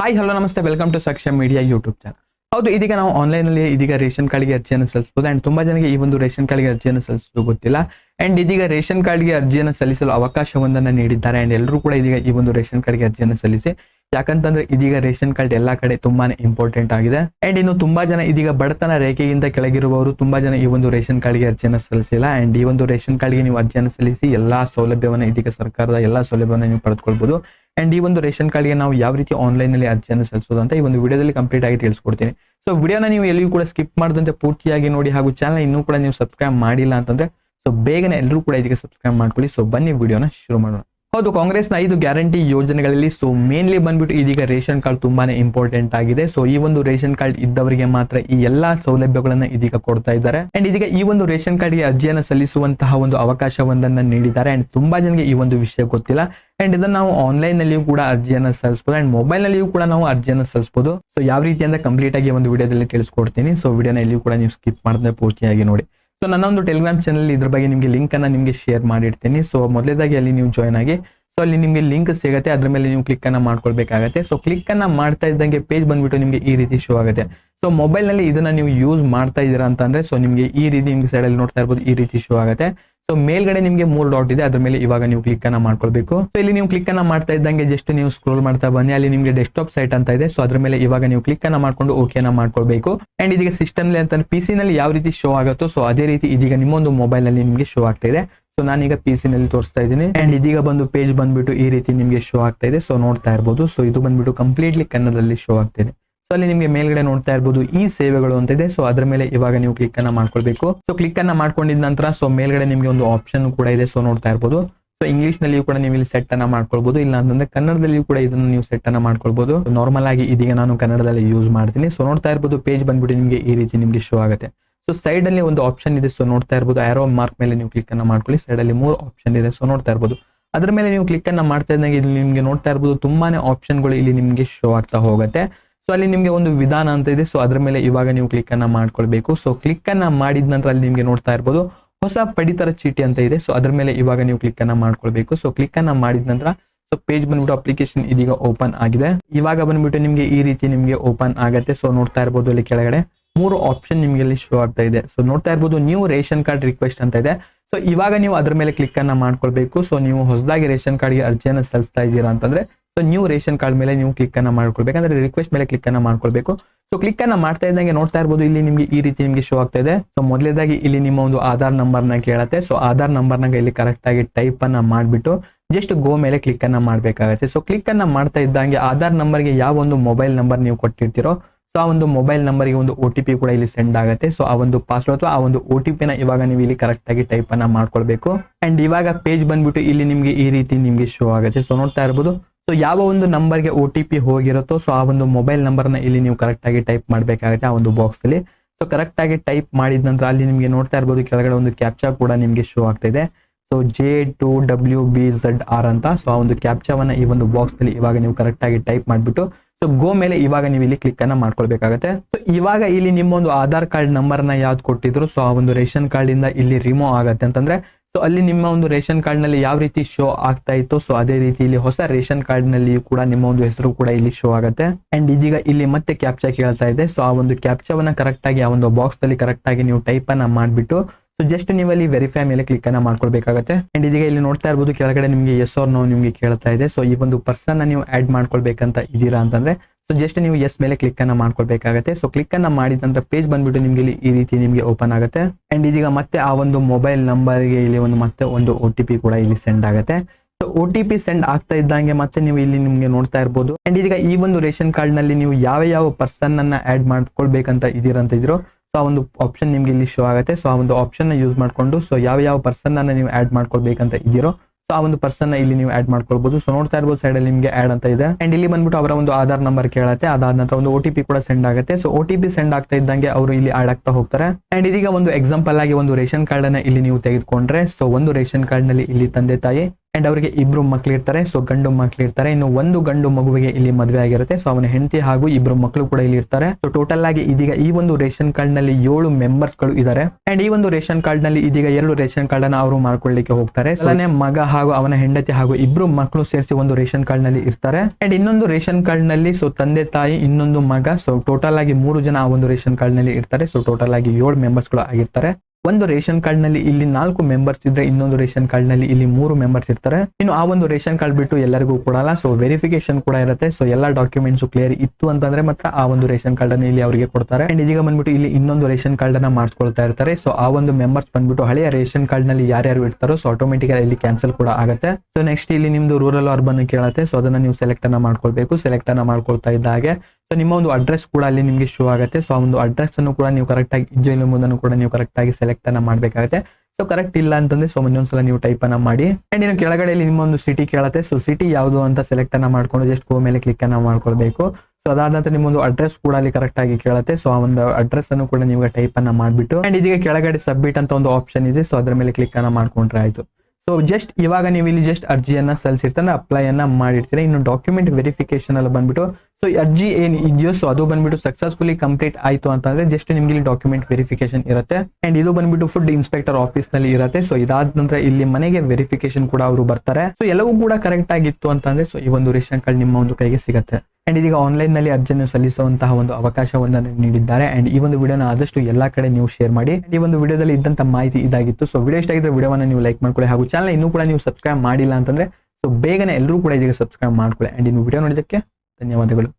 Hi hello ನಮಸ್ತೆ. Welcome to Saksham media YouTube channel ಹೌದು, ಇದೀಗ ನಾವು ಆನ್ಲೈನ್ ಅಲ್ಲಿ ಇದೀಗ ರೇಷನ್ ಕಾರ್ಡ್ಗೆ ಅರ್ಜಿಯನ್ನು ಸಲ್ಲಿಸಬಹುದು. ಅಂಡ್ ತುಂಬಾ ಜನಕ್ಕೆ ಈ ಒಂದು ರೇಷನ್ ಕಾರ್ಡ್ಗೆ ಅರ್ಜಿಯನ್ನು ಸಲ್ಲಿಸಲು ಗೊತ್ತಿಲ್ಲ. ಅಂಡ್ ಇದೀಗ ರೇಷನ್ ಕಾರ್ಡ್ಗೆ ಅರ್ಜಿಯನ್ನು ಸಲ್ಲಿಸಲು ಅವಕಾಶವೊಂದನ್ನು ನೀಡಿದ್ದಾರೆ. ಅಂಡ್ ಎಲ್ಲರೂ ಕೂಡ ಇದೀಗ ಈ ಒಂದು ರೇಷನ್ ಕಾರ್ಡ್ಗೆ ಅರ್ಜಿಯನ್ನು ಸಲ್ಲಿಸಿ, ಯಾಕಂತಂದ್ರೆ ಇದೀಗ ರೇಷನ್ ಕಾರ್ಡ್ ಎಲ್ಲಾ ಕಡೆ ತುಂಬಾನೇ ಇಂಪಾರ್ಟೆಂಟ್ ಆಗಿದೆ. ಅಂಡ್ ಇನ್ನು ತುಂಬಾ ಜನ ಇದೀಗ ಬಡತನ ರೇಖೆಗಿಂತ ಕೆಳಗಿರುವವರು ತುಂಬಾ ಜನ ಈ ಒಂದು ರೇಷನ್ ಕಾರ್ಡ್ಗೆ ಅರ್ಜಿಯನ್ನು ಸಲ್ಲಿಸಿಲ್ಲ. ಅಂಡ್ ಈ ಒಂದು ರೇಷನ್ ಕಾರ್ಡ್ಗೆ ನೀವು ಅರ್ಜಿಯನ್ನು ಸಲ್ಲಿಸಿ ಎಲ್ಲಾ ಸೌಲಭ್ಯವನ್ನು ಇದೀಗ ಸರ್ಕಾರದ ಎಲ್ಲಾ ಸೌಲಭ್ಯವನ್ನು ನೀವು ಪಡೆದುಕೊಳ್ಬಹುದು. ಅಂಡ್ ಈ ಒಂದು ರೇಷನ್ ಕಾರ್ಡ್ಗೆ ನಾವು ಯಾವ ರೀತಿ ಆನ್ಲೈನ್ನಲ್ಲಿ ಅರ್ಜಿಯನ್ನು ಸಲ್ಲಿಸೋದು ಅಂತ ಈ ಒಂದು ವಿಡಿಯೋದಲ್ಲಿ ಕಂಪ್ಲೀಟ್ ಆಗಿ ತಿಳಿಸ್ಕೊಡ್ತೀನಿ. ಸೊ ವಿಡಿಯೋನ ನೀವು ಎಲ್ಲಿಯೂ ಕೂಡ ಸ್ಕಿಪ್ ಮಾಡದಂತೆ ಪೂರ್ತಿಯಾಗಿ ನೋಡಿ ಹಾಗೂ ಚಾನಲ್ ಇನ್ನೂ ಕೂಡ ನೀವು ಸಬ್ಸ್ಕ್ರೈಬ್ ಮಾಡಿಲ್ಲ ಅಂತಂದ್ರೆ ಸೊ ಬೇಗನೆ ಎಲ್ಲರೂ ಕೂಡ ಇದಕ್ಕೆ ಸಬ್ಸ್ಕ್ರೈಬ್ ಮಾಡ್ಕೊಳ್ಳಿ. ಸೊ ಬನ್ನಿ ವಿಡಿಯೋನ ಶುರು ಮಾಡೋಣ. ಹೌದು, ಕಾಂಗ್ರೆಸ್ನ ಐದು ಗ್ಯಾರಂಟಿ ಯೋಜನೆಗಳಲ್ಲಿ ಸೊ ಮೇನ್ಲಿ ಬಂದ್ಬಿಟ್ಟು ಇದೀಗ ರೇಷನ್ ಕಾರ್ಡ್ ತುಂಬಾನೇ ಇಂಪಾರ್ಟೆಂಟ್ ಆಗಿದೆ. ಸೊ ಈ ಒಂದು ರೇಷನ್ ಕಾರ್ಡ್ ಇದ್ದವರಿಗೆ ಮಾತ್ರ ಈ ಎಲ್ಲಾ ಸೌಲಭ್ಯಗಳನ್ನ ಇದೀಗ ಕೊಡ್ತಾ ಇದ್ದಾರೆ. ಅಂಡ್ ಇದೀಗ ಈ ಒಂದು ರೇಷನ್ ಕಾರ್ಡ್ಗೆ ಅರ್ಜಿಯನ್ನು ಸಲ್ಲಿಸುವಂತಹ ಒಂದು ಅವಕಾಶವೊಂದನ್ನ ನೀಡಿದ್ದಾರೆ. ಅಂಡ್ ತುಂಬಾ ಜನಕ್ಕೆ ಈ ಒಂದು ವಿಷಯ ಗೊತ್ತಿಲ್ಲ. ಅಂಡ್ ಇದನ್ನ ನಾವು ಆನ್ಲೈನ್ ನಲ್ಲಿಯೂ ಕೂಡ ಅರ್ಜಿಯನ್ನು ಸಲ್ಲಿಸಬಹುದು ಅಂಡ್ ಮೊಬೈಲ್ ನಲ್ಲಿಯೂ ಕೂಡ ನಾವು ಅರ್ಜಿಯನ್ನು ಸಲ್ಲಿಸಬಹುದು ಸೊ ಯಾವ ರೀತಿ ಅಂತ ಕಂಪ್ಲೀಟ್ ಆಗಿ ಒಂದು ವಿಡಿಯೋದಲ್ಲಿ ತಿಳಿಸ್ಕೊಡ್ತೀನಿ. ಸೊ ವಿಡಿಯೋನ ಇಲ್ಲಿಯೂ ಕೂಡ ನೀವು ಸ್ಕಿಪ್ ಮಾಡಿದ್ರೆ ಪೂರ್ತಿಯಾಗಿ ನೋಡಿ. ಸೊ ನನ್ನ ಒಂದು ಟೆಲಿಗ್ರಾಮ್ ಚಾನಲ್ ಇದ್ರ ಬಗ್ಗೆ ನಿಮಗೆ ಲಿಂಕ್ ಅನ್ನ ನಿಮಗೆ ಶೇರ್ ಮಾಡಿರ್ತೀನಿ ಸೊ ಮೊದಲೇದಾಗಿ ಅಲ್ಲಿ ನೀವು ಜಾಯ್ನ್ ಆಗಿ ಸೊ ಅಲ್ಲಿ ನಿಮಗೆ ಲಿಂಕ್ ಸಿಗುತ್ತೆ. ಅದ್ರ ಮೇಲೆ ನೀವು ಕ್ಲಿಕ್ ಅನ್ನ ಮಾಡ್ಕೊಳ್ಬೇಕಾಗತ್ತೆ. ಸೊ ಕ್ಲಿಕ್ ಅನ್ನ ಮಾಡ್ತಾ ಇದ್ದಂಗೆ ಪೇಜ್ ಬಂದ್ಬಿಟ್ಟು ನಿಮಗೆ ಈ ರೀತಿ ಶೋ ಆಗುತ್ತೆ. ಸೊ ಮೊಬೈಲ್ನಲ್ಲಿ ಇದನ್ನ ನೀವು ಯೂಸ್ ಮಾಡ್ತಾ ಇದ್ದೀರಾ ಅಂತಂದ್ರೆ ಸೊ ನಿಮಗೆ ಈ ರೀತಿ ನಿಮ್ಗೆ ಸೈಡ್ ಅಲ್ಲಿ ನೋಡ್ತಾ ಇರ್ಬೋದು, ಈ ರೀತಿ ಶೋ ಆಗುತ್ತೆ. ಸೊ ಮೇಲ್ಗಡೆ ನಿಮಗೆ ಮೂರು ಡಾಟ್ ಇದೆ. ಅದ್ರ ಮೇಲೆ ಇವಾಗ ನೀವು ಕ್ಲಿಕ್ ಅನ್ನ ಮಾಡ್ಕೊಳ್ಬೇಕು. ಸೊ ಇಲ್ಲಿ ನೀವು ಕ್ಲಿಕ್ ಅನ್ನ ಮಾಡ್ತಾ ಇದ್ದಂಗೆ ಜಸ್ಟ್ ನೀವು ಸ್ಕ್ರೋಲ್ ಮಾಡ್ತಾ ಬನ್ನಿ. ಅಲ್ಲಿ ನಿಮಗೆ ಡೆಸ್ಕ್ಟಾಪ್ ಸೈಟ್ ಅಂತ ಇದೆ. ಸೊ ಅದ್ರ ಮೇಲೆ ಇವಾಗ ನೀವು ಕ್ಲಿಕ್ ಅನ್ನ ಮಾಡ್ಕೊಂಡು ಓಕೆ ಅನ್ನ ಮಾಡ್ಕೊಳ್ಬೇಕು. ಅಂಡ್ ಇದೀಗ ಸಿಸ್ಟಮ್ ಅಂತ ಪಿ ಸಿ ನಲ್ಲಿ ಯಾವ ರೀತಿ ಶೋ ಆಗುತ್ತೋ ಸೊ ಅದೇ ರೀತಿ ಇದೀಗ ನಿಮ್ಮೊಂದು ಮೊಬೈಲ್ನಲ್ಲಿ ನಿಮಗೆ ಶೋ ಆಗ್ತಾ ಇದೆ. ಸೊ ನಾನೀಗ ಪಿ ಸಿ ನಲ್ಲಿ ತೋರಿಸ್ತಾ ಇದ್ದೀನಿ. ಅಂಡ್ ಇದೀಗ ಬಂದು ಪೇಜ್ ಬಂದ್ಬಿಟ್ಟು ಈ ರೀತಿ ನಿಮಗೆ ಶೋ ಆಗ್ತಾ ಇದೆ. ಸೊ ನೋಡ್ತಾ ಇರ್ಬೋದು. ಸೊ ಇದು ಬಂದ್ಬಿಟ್ಟು ಕಂಪ್ಲೀಟ್ಲಿ ಕನ್ನಡದಲ್ಲಿ ಶೋ ಆಗ್ತಾ ಇದೆ. ಸೊ ಅಲ್ಲಿ ನಿಮಗೆ ಮೇಲ್ಗಡೆ ನೋಡ್ತಾ ಇರ್ಬೋದು ಈ ಸೇವೆಗಳು ಅಂತ ಇದೆ. ಸೊ ಅದ್ರ ಮೇಲೆ ಇವಾಗ ನೀವು ಕ್ಲಿಕ್ ಅನ್ನ ಮಾಡ್ಕೊಳ್ಬೇಕು. ಸೊ ಕ್ಲಿಕ್ ಅನ್ನ ಮಾಡ್ಕೊಂಡಿದ ನಂತರ ಸೊ ಮೇಲ್ಗಡೆ ನಿಮಗೆ ಒಂದು ಆಪ್ಷನ್ ಕೂಡ ಇದೆ. ಸೊ ನೋಡ್ತಾ ಇರ್ಬೋದು. ಸೊ ಇಂಗ್ಲಿಷ್ ನಲ್ಲಿಯೂ ಕೂಡ ನೀವು ಇಲ್ಲಿ ಸೆಟ್ ಅನ್ನ ಮಾಡ್ಕೊಳ್ಬಹುದು ಇಲ್ಲ ಅಂತಂದ್ರೆ ಕನ್ನಡದಲ್ಲಿಯೂ ಕೂಡ ಇದನ್ನು ನೀವು ಸೆಟ್ ಅನ್ನ ಮಾಡ್ಕೊಳ್ಬಹುದು ನಾರ್ಮಲ್ ಆಗಿ ಇದೀಗ ನಾನು ಕನ್ನಡದಲ್ಲಿ ಯೂಸ್ ಮಾಡ್ತೀನಿ. ಸೊ ನೋಡ್ತಾ ಇರ್ಬೋದು ಪೇಜ್ ಬಂದ್ಬಿಟ್ಟು ನಿಮಗೆ ಈ ರೀತಿ ನಿಮಗೆ ಶೋ ಆಗುತ್ತೆ. ಸೊ ಸೈಡ್ ಅಲ್ಲಿ ಒಂದು ಆಪ್ಷನ್ ಇದೆ. ಸೊ ನೋಡ್ತಾ ಇರ್ಬೋದು ಆರೋ ಮಾರ್ಕ್ ಮೇಲೆ ನೀವು ಕ್ಲಿಕ್ ಅನ್ನ ಮಾಡ್ಕೊಳ್ಳಿ. ಸೈಡ್ ಅಲ್ಲಿ ಮೂರು ಆಪ್ಷನ್ ಇದೆ. ಸೊ ನೋಡ್ತಾ ಇರ್ಬೋದು. ಅದ್ರ ಮೇಲೆ ನೀವು ಕ್ಲಿಕ್ ಅನ್ನ ಮಾಡ್ತಾ ಇದ್ದಾಗ ಇಲ್ಲಿ ನಿಮಗೆ ನೋಡ್ತಾ ಇರ್ಬೋದು, ತುಂಬಾನೇ ಆಪ್ಷನ್ಗಳು ಇಲ್ಲಿ ನಿಮಗೆ ಶೋ ಆಗ್ತಾ ಹೋಗುತ್ತೆ. ಸೊ ಅಲ್ಲಿ ನಿಮಗೆ ಒಂದು ವಿಧಾನ ಅಂತ ಇದೆ. ಸೊ ಅದ್ರ ಮೇಲೆ ಇವಾಗ ನೀವು ಕ್ಲಿಕ್ ಅನ್ನ ಮಾಡ್ಕೊಳ್ಬೇಕು. ಸೊ ಕ್ಲಿಕ್ ಅನ್ನ ಮಾಡಿದ ನಂತರ ಅಲ್ಲಿ ನಿಮಗೆ ನೋಡ್ತಾ ಇರ್ಬೋದು, ಹೊಸ ಪಡಿತರ ಚೀಟಿ ಅಂತ ಇದೆ. ಸೊ ಅದ್ರ ಮೇಲೆ ಇವಾಗ ನೀವು ಕ್ಲಿಕ್ ಅನ್ನ ಮಾಡ್ಕೊಳ್ಬೇಕು. ಸೊ ಕ್ಲಿಕ್ ಅನ್ನ ಮಾಡಿದ ನಂತರ ಸೊ ಪೇಜ್ ಬಂದ್ಬಿಟ್ಟು ಅಪ್ಲಿಕೇಶನ್ ಇದೀಗ ಓಪನ್ ಆಗಿದೆ. ಇವಾಗ ಬಂದ್ಬಿಟ್ಟು ನಿಮಗೆ ಈ ರೀತಿ ನಿಮಗೆ ಓಪನ್ ಆಗುತ್ತೆ. ಸೊ ನೋಡ್ತಾ ಇರ್ಬೋದು ಅಲ್ಲಿ ಕೆಳಗಡೆ. ಮೂರು ಆಪ್ಷನ್ ನಿಮಗೆ ಇಲ್ಲಿ ಶೋ ಆಗ್ತಾ ಇದೆ. ಸೊ ನೋಡ್ತಾ ಇರ್ಬೋದು ನ್ಯೂ ರೇಷನ್ ಕಾರ್ಡ್ ರಿಕ್ವೆಸ್ಟ್ ಅಂತ ಇದೆ. ಸೊ ಇವಾಗ ನೀವು ಅದ್ರ ಮೇಲೆ ಕ್ಲಿಕ್ ಅನ್ನ ಮಾಡ್ಕೊಳ್ಬೇಕು. ಸೊ ನೀವು ಹೊಸದಾಗಿ ರೇಷನ್ ಕಾರ್ಡ್ಗೆ ಅರ್ಜಿಯನ್ನು ಸಲ್ಲಿಸ್ತಾ ಇದ್ದೀರಾ ಅಂತಂದ್ರೆ ಸೊ ನ್ಯೂ ರೇಷನ್ ಕಾರ್ಡ್ ಮೇಲೆ ನೀವು ಕ್ಲಿಕ್ ಅನ್ನ ಮಾಡ್ಕೊಳ್ಬೇಕು. ಅಂದ್ರೆ ರಿಕ್ವೆಸ್ಟ್ ಮೇಲೆ ಕ್ಲಿಕ್ ಅನ್ನ ಮಾಡ್ಕೊಳ್ಬೇಕು. ಸೊ ಕ್ಲಿಕ್ ಅನ್ನ ಮಾಡ್ತಾ ಇದ್ದಂಗೆ ನೋಡ್ತಾ ಇರ್ಬೋದು, ಇಲ್ಲಿ ನಿಮಗೆ ಈ ರೀತಿ ನಿಮಗೆ ಶೋ ಆಗ್ತಾ ಇದೆ. ಸೊ ಮೊದಲೇದಾಗಿ ಇಲ್ಲಿ ನಿಮ್ಮ ಒಂದು ಆಧಾರ್ ನಂಬರ್ನ ಕೇಳತ್ತೆ. ಸೊ ಆಧಾರ್ ನಂಬರ್ ನಾಗ ಇಲ್ಲಿ ಕರೆಕ್ಟ್ ಆಗಿ ಟೈಪ್ ಅನ್ನ ಮಾಡ್ಬಿಟ್ಟು ಜಸ್ಟ್ ಗೋ ಮೇಲೆ ಕ್ಲಿಕ್ ಅನ್ನ ಮಾಡ್ಬೇಕಾಗತ್ತೆ. ಸೊ ಕ್ಲಿಕ್ ಅನ್ನ ಮಾಡ್ತಾ ಇದ್ದಂಗೆ ಆಧಾರ್ ನಂಬರ್ಗೆ ಯಾವ ಒಂದು ಮೊಬೈಲ್ ನಂಬರ್ ನೀವು ಕೊಟ್ಟಿರ್ತೀರೋ ಸೊ ಆ ಒಂದು ಮೊಬೈಲ್ ನಂಬರ್ಗೆ ಒಂದು ಒ ಟಿ ಪಿ ಕೂಡ ಇಲ್ಲಿ ಸೆಂಡ್ ಆಗುತ್ತೆ. ಸೊ ಆ ಒಂದು ಪಾಸ್ವರ್ಡ್ ಅಥವಾ ಆ ಒಂದು ಒ ಟಿ ಪಿನ ಇವಾಗ ನೀವು ಇಲ್ಲಿ ಕರೆಕ್ಟ್ ಆಗಿ ಟೈಪ್ ಅನ್ನ ಮಾಡ್ಕೊಳ್ಬೇಕು. ಅಂಡ್ ಇವಾಗ ಪೇಜ್ ಬಂದ್ಬಿಟ್ಟು ಇಲ್ಲಿ ನಿಮ್ಗೆ ಈ ರೀತಿ ನಿಮ್ಗೆ ಶೋ ಆಗುತ್ತೆ. ಸೊ ನೋಡ್ತಾ ಇರ್ಬೋದು. ಸೊ ಯಾವ ಒಂದು ನಂಬರ್ಗೆ ಒ ಟಿ ಪಿ ಹೋಗಿರುತ್ತೋ ಸೊ ಆ ಒಂದು ಮೊಬೈಲ್ ನಂಬರ್ನ ಇಲ್ಲಿ ನೀವು ಕರೆಕ್ಟ್ ಆಗಿ ಟೈಪ್ ಮಾಡಬೇಕಾಗುತ್ತೆ ಆ ಒಂದು ಬಾಕ್ಸ್ ಅಲ್ಲಿ. ಸೊ ಕರೆಕ್ಟ್ ಆಗಿ ಟೈಪ್ ಮಾಡಿದ ನಂತರ ಅಲ್ಲಿ ನಿಮಗೆ ನೋಡ್ತಾ ಇರ್ಬೋದು ಕೆಳಗಡೆ ಒಂದು ಕ್ಯಾಪ್ಚಾ ಕೂಡ ನಿಮಗೆ ಶೋ ಆಗ್ತಾ ಇದೆ. So J two W B Z R ಅಂತ. ಸೊ ಆ ಒಂದು ಕ್ಯಾಪ್ಚಾವನ್ನ ಈ ಒಂದು ಬಾಕ್ಸ್ ಅಲ್ಲಿ ಇವಾಗ ನೀವು ಕರೆಕ್ಟ್ ಆಗಿ ಟೈಪ್ ಮಾಡಿಬಿಟ್ಟು ಸೊ ಗೋ ಮೇಲೆ ಇವಾಗ ನೀವು ಇಲ್ಲಿ ಕ್ಲಿಕ್ ಅನ್ನ ಮಾಡ್ಕೊಳ್ಬೇಕಾಗತ್ತೆ. ಸೊ ಇವಾಗ ಇಲ್ಲಿ ನಿಮ್ಮ ಒಂದು ಆಧಾರ್ ಕಾರ್ಡ್ ನಂಬರ್ನ ಯಾವ್ದು ಕೊಟ್ಟಿದ್ರು ಸೊ ಆ ಒಂದು ರೇಷನ್ ಕಾರ್ಡ್ ಇಂದ ಇಲ್ಲಿ ರಿಮೂವ್ ಆಗತ್ತೆ ಅಂತಂದ್ರೆ ಸೊ ಅಲ್ಲಿ ನಿಮ್ಮ ಒಂದು ರೇಷನ್ ಕಾರ್ಡ್ನಲ್ಲಿ ಯಾವ ರೀತಿ ಶೋ ಆಗ್ತಾ ಇತ್ತು ಸೊ ಅದೇ ರೀತಿ ಇಲ್ಲಿ ಹೊಸ ರೇಷನ್ ಕಾರ್ಡ್ನಲ್ಲಿ ಕೂಡ ನಿಮ್ಮ ಒಂದು ಹೆಸರು ಕೂಡ ಇಲ್ಲಿ ಶೋ ಆಗುತ್ತೆ. ಅಂಡ್ ಇದೀಗ ಇಲ್ಲಿ ಮತ್ತೆ ಕ್ಯಾಪ್ಚಾ ಕೇಳ್ತಾ ಇದೆ. ಸೊ ಆ ಒಂದು ಕ್ಯಾಪ್ಚಾವನ್ನ ಕರೆಕ್ಟ್ ಆಗಿ, ಆ ಒಂದು ಬಾಕ್ಸ್ನಲ್ಲಿ ಕರೆಕ್ಟ್ ಆಗಿ ನೀವು ಟೈಪ್ ಅನ್ನ ಮಾಡ್ಬಿಟ್ಟು ಸೊ ಜಸ್ಟ್ ನೀವು ಅಲ್ಲಿ ವೆರಿಫೈ ಮೇಲೆ ಕ್ಲಿಕ್ ಅನ್ನ ಮಾಡ್ಕೊಳ್ಬೇಕಾಗುತ್ತೆ. ಅಂಡ್ ಇದೀಗ ಇಲ್ಲಿ ನೋಡ್ತಾ ಇರ್ಬೋದು, ಕೆಳಗಡೆ ನಿಮಗೆ ಎಸ್ ಆರ್ ನೋ ನಿಮಗೆ ಕೇಳ್ತಾ ಇದೆ. ಸೊ ಈ ಒಂದು ಪರ್ಸನ್ ನೀವು ಆಡ್ ಮಾಡ್ಕೊಳ್ಬೇಕಂತ ಇದೀರಾ ಅಂತಂದ್ರೆ ಸೊ ಜಸ್ಟ್ ನೀವು ಎಸ್ ಮೇಲೆ ಕ್ಲಿಕ್ ಅನ್ನ ಮಾಡ್ಕೊಳ್ಬೇಕಾಗತ್ತೆ. ಸೊ ಕ್ಲಿಕ್ ಅನ್ನ ಮಾಡಿದಂತ ಪೇಜ್ ಬಂದ್ಬಿಟ್ಟು ನಿಮ್ಗೆ ಇಲ್ಲಿ ಈ ರೀತಿ ನಿಮಗೆ ಓಪನ್ ಆಗುತ್ತೆ. ಅಂಡ್ ಇದೀಗ ಮತ್ತೆ ಆ ಒಂದು ಮೊಬೈಲ್ ನಂಬರ್ಗೆ ಇಲ್ಲಿ ಒಂದು ಮತ್ತೆ ಒಂದು ಒ ಕೂಡ ಇಲ್ಲಿ ಸೆಂಡ್ ಆಗುತ್ತೆ. ಸೊ ಒ ಸೆಂಡ್ ಆಗ್ತಾ ಇದ್ದಂಗೆ ಮತ್ತೆ ನೀವು ಇಲ್ಲಿ ನಿಮ್ಗೆ ನೋಡ್ತಾ ಇರ್ಬೋದು. ಅಂಡ್ ಇದೀಗ ಈ ಒಂದು ರೇಷನ್ ಕಾರ್ಡ್ನಲ್ಲಿ ನೀವು ಯಾವ ಯಾವ ಪರ್ಸನ್ ಅನ್ನ ಆಡ್ ಮಾಡ್ಕೊಳ್ಬೇಕಂತ ಇದೀರಂತ ಇದ್ರು ಆ ಒಂದು ಆಪ್ಷನ್ ನಿಮ್ಗೆ ಇಲ್ಲಿ ಶೋ ಆಗುತ್ತೆ. ಸೊ ಆ ಒಂದು ಆಪ್ಷನ್ ಯೂಸ್ ಮಾಡ್ಕೊಂಡು ಸೊ ಯಾವ ಯಾವ ಪರ್ಸನ್ ಅನ್ನ ನೀವು ಆಡ್ ಮಾಡ್ಕೊಳ್ಬೇಕಂತ ಇದ್ದೀರೋ ಸೊ ಆ ಒಂದು ಪರ್ಸನ್ ಇಲ್ಲಿ ನೀವು ಆಡ್ ಮಾಡ್ಕೊಳ್ಬಹುದು ಸೊ ನೋಡ್ತಾ ಇರ್ಬೋದು ಸೈಡ್ ಅಲ್ಲಿ ನಿಮಗೆ ಆಡ್ ಅಂತ ಇದೆ. ಅಂಡ್ ಇಲ್ಲಿ ಬಂದ್ಬಿಟ್ಟು ಅವರ ಒಂದು ಆಧಾರ್ ನಂಬರ್ ಕೇಳತ್ತೆ. ಅದಾದ ನಂತರ ಒಂದು ಟಿ ಕೂಡ ಸೆಂಡ್ ಆಗುತ್ತೆ. ಸೊ ಓ ಸೆಂಡ್ ಆಗ್ತಾ ಇದ್ದಂಗೆ ಅವರು ಇಲ್ಲಿ ಆಡ್ ಆಗ್ತಾ ಹೋಗ್ತಾರೆ. ಅಂಡ್ ಇದೀಗ ಒಂದು ಎಕ್ಸಾಂಪಲ್ ಆಗಿ ಒಂದು ರೇಷನ್ ಕಾರ್ಡ್ ಅನ್ನ ಇಲ್ಲಿ ನೀವು ತೆಗೆದುಕೊಂಡ್ರೆ ಸೊ ಒಂದು ರೇಷನ್ ಕಾರ್ಡ್ನಲ್ಲಿ ಇಲ್ಲಿ ತಂದೆ ತಾಯಿ ಅಂಡ್ ಅವರಿಗೆ ಇಬ್ರು ಮಕ್ಳು ಇರ್ತಾರೆ ಸೊ ಗಂಡು ಮಕ್ಕಳು ಇರ್ತಾರೆ. ಇನ್ನು ಒಂದು ಗಂಡು ಮಗುವಿಗೆ ಇಲ್ಲಿ ಮದುವೆ ಆಗಿರುತ್ತೆ. ಸೊ ಅವನ ಹೆಂಡತಿ ಹಾಗೂ ಇಬ್ರು ಮಕ್ಕಳು ಕೂಡ ಇಲ್ಲಿ ಇರ್ತಾರೆ. ಸೊ ಟೋಟಲ್ ಆಗಿ ಇದೀಗ ಈ ಒಂದು ರೇಷನ್ ಕಾರ್ಡ್ನಲ್ಲಿ ಏಳು ಮೆಂಬರ್ಸ್ಗಳು ಇದ್ದಾರೆ. ಅಂಡ್ ಈ ಒಂದು ರೇಷನ್ ಕಾರ್ಡ್ನಲ್ಲಿ ಇದೀಗ ಎರಡು ರೇಷನ್ ಕಾರ್ಡ್ ಅನ್ನ ಅವರು ಮಾಡ್ಕೊಳ್ಳಿಕ್ಕೆ ಹೋಗ್ತಾರೆ. ಸೊನೇ ಮಗ ಹಾಗೂ ಅವನ ಹೆಂಡತಿ ಹಾಗೂ ಇಬ್ರು ಮಕ್ಕಳು ಸೇರಿಸಿ ಒಂದು ರೇಷನ್ ಕಾರ್ಡ್ನಲ್ಲಿ ಇರ್ತಾರೆ. ಅಂಡ್ ಇನ್ನೊಂದು ರೇಷನ್ ಕಾರ್ಡ್ನಲ್ಲಿ ಸೊ ತಂದೆ ತಾಯಿ, ಇನ್ನೊಂದು ಮಗ ಸೊ ಟೋಟಲ್ ಆಗಿ ಮೂರು ಜನ ಆ ಒಂದು ರೇಷನ್ ಕಾರ್ಡ್ನಲ್ಲಿ ಇರ್ತಾರೆ. ಸೊ ಟೋಟಲ್ ಆಗಿ ಏಳು ಮೆಂಬರ್ಸ್ಗಳು ಆಗಿರ್ತಾರೆ. ಒಂದು ರೇಷನ್ ಕಾರ್ಡ್ನಲ್ಲಿ ಇಲ್ಲಿ ನಾಲ್ಕು ಮೆಂಬರ್ಸ್ ಇದ್ರೆ ಇನ್ನೊಂದು ರೇಷನ್ ಕಾರ್ಡ್ನಲ್ಲಿ ಇಲ್ಲಿ ಮೂರು ಮೆಂಬರ್ಸ್ ಇರ್ತಾರೆ. ಇನ್ನು ಆ ಒಂದು ರೇಷನ್ ಕಾರ್ಡ್ ಬಿಟ್ಟು ಎಲ್ಲರಿಗೂ ಕೊಡಲ್ಲ. ಸೊ ವೆರಿಫಿಕೇಶನ್ ಕೂಡ ಇರುತ್ತೆ. ಸೊ ಎಲ್ಲಾ ಡಾಕ್ಯುಮೆಂಟ್ಸ್ ಕ್ಲಿಯರ್ ಇತ್ತು ಅಂತಂದ್ರೆ ಮಾತ್ರ ಆ ಒಂದು ರೇಷನ್ ಕಾರ್ಡ್ ಅನ್ನು ಇಲ್ಲಿ ಅವರಿಗೆ ಕೊಡ್ತಾರೆ. ಅಂಡ್ ಈಗ ಬಂದ್ಬಿಟ್ಟು ಇಲ್ಲಿ ಇನ್ನೊಂದು ರೇಷನ್ ಕಾರ್ಡ್ ಅನ್ನ ಮಾಡಿಸ್ಕೊಳ್ತಾ ಇರ್ತಾರೆ. ಸೊ ಆ ಒಂದು ಮೆಂಬರ್ಸ್ ಬಂದ್ಬಿಟ್ಟು ಹಳೆಯ ರೇಷನ್ ಕಾರ್ಡ್ನಲ್ಲಿ ಯಾರ್ಯಾರು ಇರ್ತಾರೋ ಸೊ ಆಟೋಮೆಟಿಕ್ ಇಲ್ಲಿ ಕ್ಯಾನ್ಸಲ್ ಕೂಡ ಆಗುತ್ತೆ. ಸೊ ನೆಕ್ಸ್ಟ್ ಇಲ್ಲಿ ನಿಮ್ದು ರೂರಲ್ ಅರ್ಬನ್ ಕೇಳುತ್ತೆ. ಸೊ ಅದನ್ನ ನೀವು ಸೆಲೆಕ್ಟ್ ಅನ್ನ ಮಾಡ್ಕೊಳ್ಬೇಕು. ಸೆಲೆಕ್ಟ್ ಅನ್ನ ಮಾಡ್ಕೊಳ್ತಾ ಇದ್ದ ಹಾಗೆ ಸೊ ನಿಮ್ಮ ಒಂದು ಅಡ್ರೆಸ್ ಕೂಡ ಅಲ್ಲಿ ನಿಮಗೆ ಶೋ ಆಗುತ್ತೆ. ಸೊ ಆ ಒಂದು ಅಡ್ರೆಸ್ ಅನ್ನು ಕೂಡ ನೀವು ಕರೆಕ್ಟ್ ಆಗಿ ಇಜ್ಜು ಎಂಬುದನ್ನು ಕೂಡ ನೀವು ಕರೆಕ್ಟ್ ಆಗಿ ಸೆಲೆಕ್ಟ್ ಅನ್ನ ಮಾಡಬೇಕಾಗುತ್ತೆ. ಸೊ ಕರೆಕ್ಟ್ ಇಲ್ಲ ಅಂತಂದ್ರೆ ಸೊ ಇನ್ನೊಂದ್ಸಲ ನೀವು ಟೈಪ್ ಅನ್ನ ಮಾಡಿ. ಅಂಡ್ ಇನ್ನು ಕೆಳಗಡೆ ನಿಮ್ಮ ಒಂದು ಸಿಟಿ ಕೇಳುತ್ತೆ. ಸೊ ಸಿಟಿ ಯಾವುದು ಅಂತ ಸೆಲೆಕ್ಟ್ ಅನ್ನ ಮಾಡ್ಕೊಂಡು ಜಸ್ಟ್ ಗೋ ಮೇಲೆ ಕ್ಲಿಕ್ ಅನ್ನ ಮಾಡ್ಕೊಳ್ಬೇಕು. ಸೊ ಅದಾದ ನಂತರ ನಿಮ್ಮೊಂದು ಅಡ್ರೆಸ್ ಕೂಡ ಅಲ್ಲಿ ಕರೆಕ್ಟ್ ಆಗಿ ಕೇಳುತ್ತೆ. ಸೊ ಆ ಒಂದು ಅಡ್ರೆಸ್ ಅನ್ನು ಕೂಡ ನೀವು ಟೈಪ್ ಅನ್ನ ಮಾಡಿಬಿಟ್ಟು. ಅಂಡ್ ಇದೀಗ ಕೆಳಗಡೆ ಸಬ್ಮಿಟ್ ಅಂತ ಒಂದು ಆಪ್ಷನ್ ಇದೆ. ಸೊ ಅದ್ರ ಮೇಲೆ ಕ್ಲಿಕ್ ಅನ್ನ ಮಾಡ್ಕೊಂಡ್ರೆ ಆಯ್ತು. ಸೊ ಜಸ್ಟ್ ಇವಾಗ ನೀವು ಇಲ್ಲಿ ಜಸ್ಟ್ ಅರ್ಜಿಯನ್ನ ಸಲ್ಲಿಸಿರ್ತಾನೆ ಅಪ್ಲೈ ಅನ್ನ ಮಾಡಿರ್ತೀರಾ. ಇನ್ನು ಡಾಕ್ಯುಮೆಂಟ್ ವೆರಿಫಿಕೇಶನ್ ಅಲ್ಲಿ ಬಂದ್ಬಿಟ್ಟು ಸೊ ಅರ್ಜಿ ಏನ್ ಇದೆಯೋ ಸೊ ಅದು ಬಂದ್ಬಿಟ್ಟು ಸಕ್ಸಸ್ಫುಲಿ ಕಂಪ್ಲೀಟ್ ಆಯ್ತು ಅಂತಂದ್ರೆ ಜಸ್ಟ್ ನಿಮ್ಗೆ ಇಲ್ಲಿ ಡಾಕ್ಯುಮೆಂಟ್ ವೆರಿಫಿಕೇಶನ್ ಇರುತ್ತೆ. ಅಂಡ್ ಇದು ಬಂದ್ಬಿಟ್ಟು ಫುಡ್ ಇನ್ಸ್ಪೆಕ್ಟರ್ ಆಫೀಸ್ನಲ್ಲಿ ಇರುತ್ತೆ. ಸೊ ಇದಾದ ನಂತರ ಇಲ್ಲಿ ಮನೆಗೆ ವೆರಿಫಿಕೇಶನ್ ಕೂಡ ಅವರು ಬರ್ತಾರೆ. ಸೊ ಎಲ್ಲವೂ ಕೂಡ ಕರೆಕ್ಟ್ ಆಗಿತ್ತು ಅಂತಂದ್ರೆ ಸೊ ಈ ಒಂದು ರೇಷನ್ ಕಾರ್ಡ್ ನಿಮ್ಮ ಒಂದು ಕೈಗೆ ಸಿಗುತ್ತೆ. ಅಂಡ್ ಇದೀಗ ಆನ್ಲೈನ್ನಲ್ಲಿ ಅರ್ಜಿಯನ್ನು ಸಲ್ಲಿಸುವಂತಹ ಒಂದು ಅವಕಾಶವನ್ನು ನೀಡಿದ್ದಾರೆ. ಅಂಡ್ ಈ ಒಂದು ವಿಡಿಯೋನ ಆದಷ್ಟು ಎಲ್ಲಾ ಕಡೆ ನೀವು ಶೇರ್ ಮಾಡಿ. ಈ ಒಂದು ವಿಡಿಯೋದಲ್ಲಿ ಇದ್ದಂತ ಮಾಹಿತಿ ಇದಾಗಿತ್ತು. ಸೊ ವಿಡಿಯೋ ಇಷ್ಟ ಆಗಿದ್ರೆ ವಿಡಿಯೋವನ್ನ ನೀವು ಲೈಕ್ ಮಾಡ್ಕೊಳ್ಳಿ. ಹಾಗೂ ಚಾನಲ್ ಇನ್ನೂ ಕೂಡ ನೀವು ಸಬ್ಸ್ಕ್ರೈಬ್ ಮಾಡಿಲ್ಲ ಅಂತಂದ್ರೆ ಸೊ ಬೇಗನೆ ಎಲ್ಲರೂ ಕೂಡ ಇದೀಗ ಸಬ್ಸ್ಕ್ರೈಬ್ ಮಾಡ್ಕೊಳ್ಳಿ. ಅಂಡ್ ಇನ್ನು ವಿಡಿಯೋ ನೋಡಿದಕ್ಕೆ ಧನ್ಯವಾದಗಳು